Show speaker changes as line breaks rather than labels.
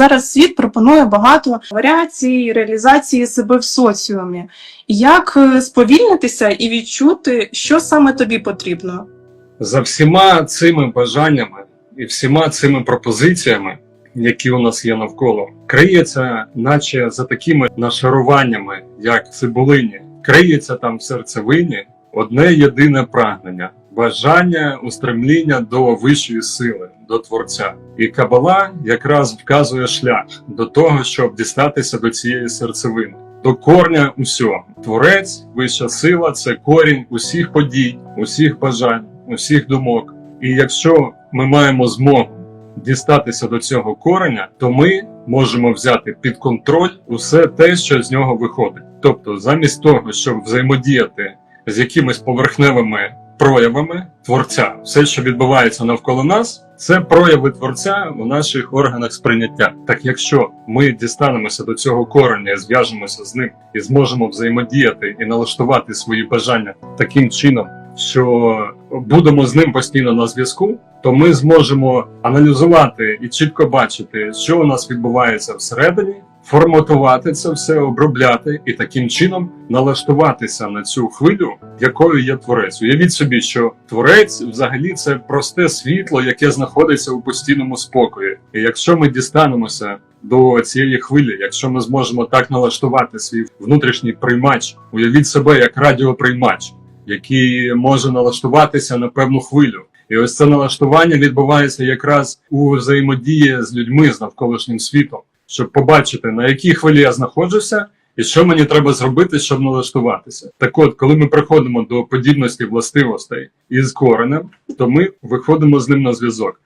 зараз світ пропонує багато варіацій реалізації себе в соціумі. Як е, сповільнитися і відчути, що саме тобі потрібно?
За всіма цими бажаннями і всіма цими пропозиціями, які у нас є навколо, криється, наче за такими нашаруваннями, як цибулині, криється там в серцевині одне єдине прагнення. Бажання устремління до вищої сили, до творця, і кабала якраз вказує шлях до того, щоб дістатися до цієї серцевини, до корня усього. Творець, вища сила це корінь усіх подій, усіх бажань, усіх думок. І якщо ми маємо змогу дістатися до цього кореня, то ми можемо взяти під контроль усе те, що з нього виходить. Тобто, замість того, щоб взаємодіяти з якимись поверхневими проявами творця, все, що відбувається навколо нас, це прояви творця у наших органах сприйняття. Так якщо ми дістанемося до цього кореня, зв'яжемося з ним і зможемо взаємодіяти і налаштувати свої бажання таким чином, що будемо з ним постійно на зв'язку, то ми зможемо аналізувати і чітко бачити, що у нас відбувається всередині, форматувати це все, обробляти і таким чином налаштуватися на цю хвилю, якою є творець. Уявіть собі, що творець взагалі це просте світло, яке знаходиться у постійному спокої. І якщо ми дістанемося до цієї хвилі, якщо ми зможемо так налаштувати свій внутрішній приймач, уявіть себе як радіоприймач, який може налаштуватися на певну хвилю. І ось це налаштування відбувається якраз у взаємодії з людьми з навколишнім світом, щоб побачити на якій хвилі я знаходжуся, і що мені треба зробити, щоб налаштуватися. Так от, коли ми приходимо до подібності властивостей із коренем, то ми виходимо з ним на зв'язок.